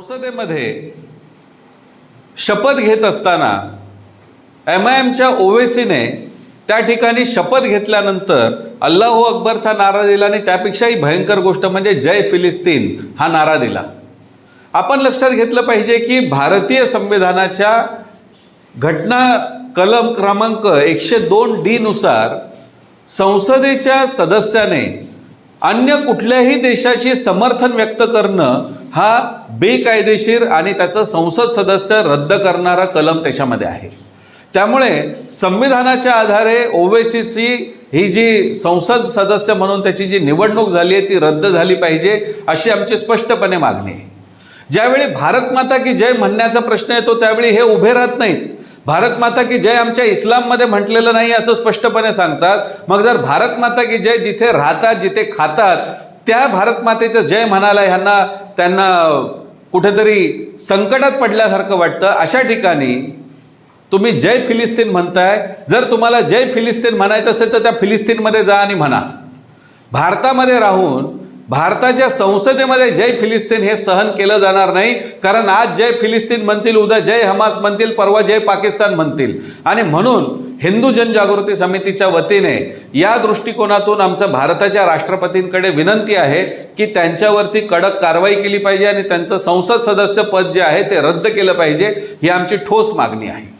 संसदेमध्ये शपथ घेत असताना एम आय एमच्या ओवेसीने त्या ठिकाणी शपथ घेतल्यानंतर अल्लाहू अकबरचा नारा दिला आणि त्यापेक्षाही भयंकर गोष्ट म्हणजे जय फिलिस्तीन हा नारा दिला. आपण लक्षात घेतलं पाहिजे की भारतीय संविधानाच्या घटना कलम क्रमांक एकशे दोन डीनुसार संसदेच्या सदस्याने अन्य कुठल्याही देशाशी समर्थन व्यक्त करणं हा बेकायदेशीर आणि त्याचं संसद सदस्य रद्द करणारा कलम त्याच्यामध्ये आहे. त्यामुळे संविधानाच्या आधारे ओवेसीची ही जी संसद सदस्य म्हणून त्याची जी निवडणूक झाली आहे ती रद्द झाली पाहिजे अशी आमची स्पष्टपणे मागणी आहे. ज्यावेळी भारत माता की जय म्हणण्याचा प्रश्न येतो त्यावेळी हे उभे राहत नाहीत. भारत माता की जय आमच्या इस्लाममध्ये म्हटलेलं नाही असं स्पष्टपणे सांगतात. मग जर भारत माता की जय जिथे राहतात जिथे खातात त्या भारत मातेचं जय म्हणायला ह्यांना त्यांना कुठेतरी संकटात पडल्यासारखं वाटतं. अशा ठिकाणी तुम्ही जय फिलिस्तीन म्हणताय. जर तुम्हाला जय फिलिस्तीन म्हणायचं असेल तर त्या फिलिस्तीनमध्ये जा आणि म्हणा. भारतामध्ये राहून भारताच्या संसदेमध्ये जय फिलिस्तीन हे सहन केलं जाणार नाही कारण आज जय फिलिस्तीन म्हणतील उद्या जय हमास म्हणतील परवा जय पाकिस्तान म्हणतील. आणि म्हणून हिंदू जनजागृती समितीच्या वतीने या दृष्टिकोनातून आमचं भारताच्या राष्ट्रपतींकडे विनंती आहे की त्यांच्यावरती कडक कारवाई केली पाहिजे आणि त्यांचं संसद सदस्य पद जे आहे ते रद्द केलं पाहिजे ही आमची ठोस मागणी आहे.